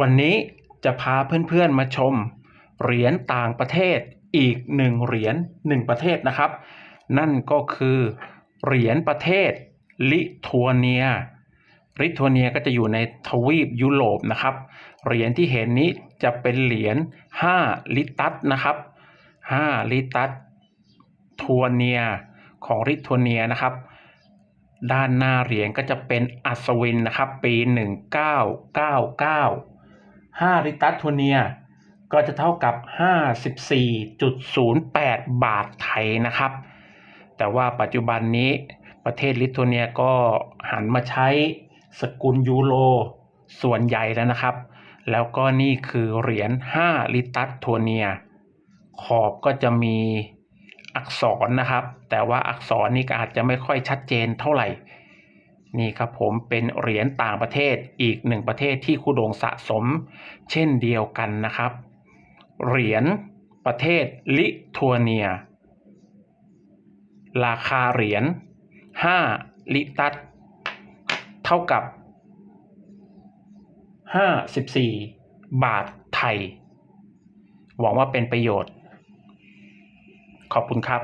วันนี้จะพาเพื่อนๆมาชม เหรียญต่างประเทศอีกหนึ่งเหรียญหนึ่งประเทศนะครับ นั่นก็คือเหรียญประเทศลิทัวเนีย ลิทัวเนียก็จะอยู่ในทวีปยุโรปนะครับ เหรียญที่เห็นนี้จะเป็นเหรียญ5ลิตัสนะครับ5ลิตัสทัวเนียของลิทัวเนียนะครับ ด้านหน้าเหรียญก็จะเป็นอัศวินนะครับ ปี 1999 5 ลิตัสทัวเนีย ก็จะเท่ากับ 54.08 บาทไทยนะครับ แต่ว่าปัจจุบันนี้ประเทศลิทัวเนียก็หันมาใช้สกุลยูโรส่วนใหญ่แล้วนะครับ แล้วก็นี่คือเหรียญ 5 ลิตัสโทเนีย ขอบก็จะมีอักษรนะครับ แต่ว่าอักษรนี่ก็อาจจะไม่ค่อยชัดเจนเท่าไหร่ นี่ครับผมเป็นเหรียญต่างประเทศอีกหนึ่งประเทศที่คุโดงสะสม เช่นเดียวกันนะครับ เหรียญประเทศลิทัวเนีย ราคาเหรียญ5ลิตัสเท่ากับ 54 บาทไทย หวังว่าเป็นประโยชน์ ขอบคุณครับ